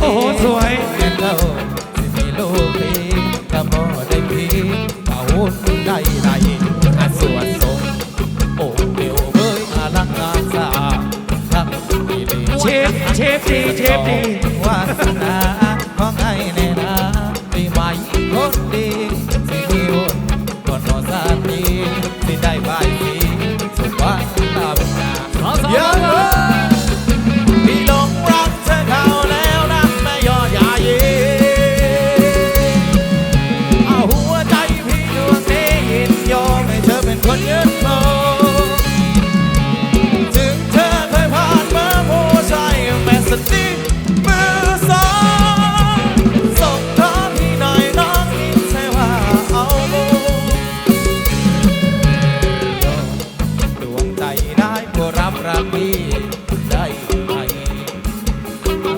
โอ้โหสวย นเราสิมีโลกนี้ก็บ่ได้พีเอาได้ไรอาสวนทรงองค์เดียวเบยอาลังการสาทักมีเลเชฟเชฟดีเชฟดี วาสนาของไอ้แน่นาปีใหม่คนดี ได้ก็รับรักพี่ได้ไหม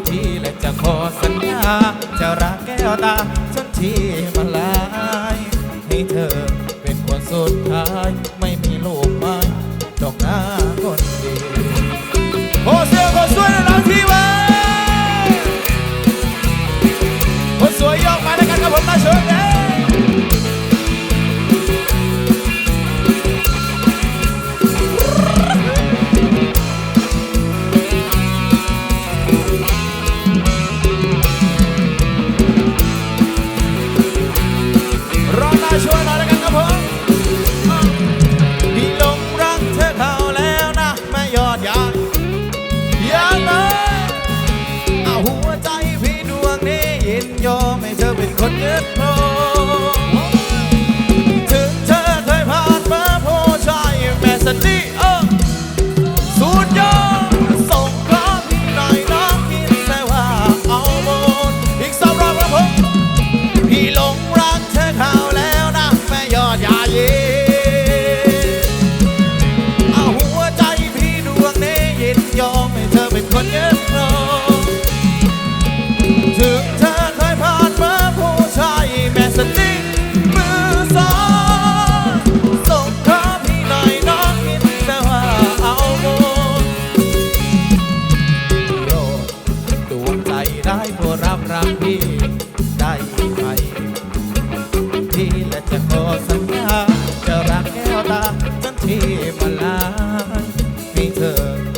ที่และจะขอสัญญา จะรักแก้วตาจนที่มาลายให้เธอ ร้องไชวยหน่อยแล้วกันครับผมพี่ลงรักเธอเขาแล้วนะแม่อดยายอย่าเลยเอาหัวใจพี่ดวงนี้ยินยอมให้เธอเป็นคนยึดโลถึงเธอเคยผ่านมาผู้ชายแม่สันดี รับรักพี่ได้ไหมพี่และจะขอสัญญาจะรักแก้วตาจนที่มาลายพี่เธอ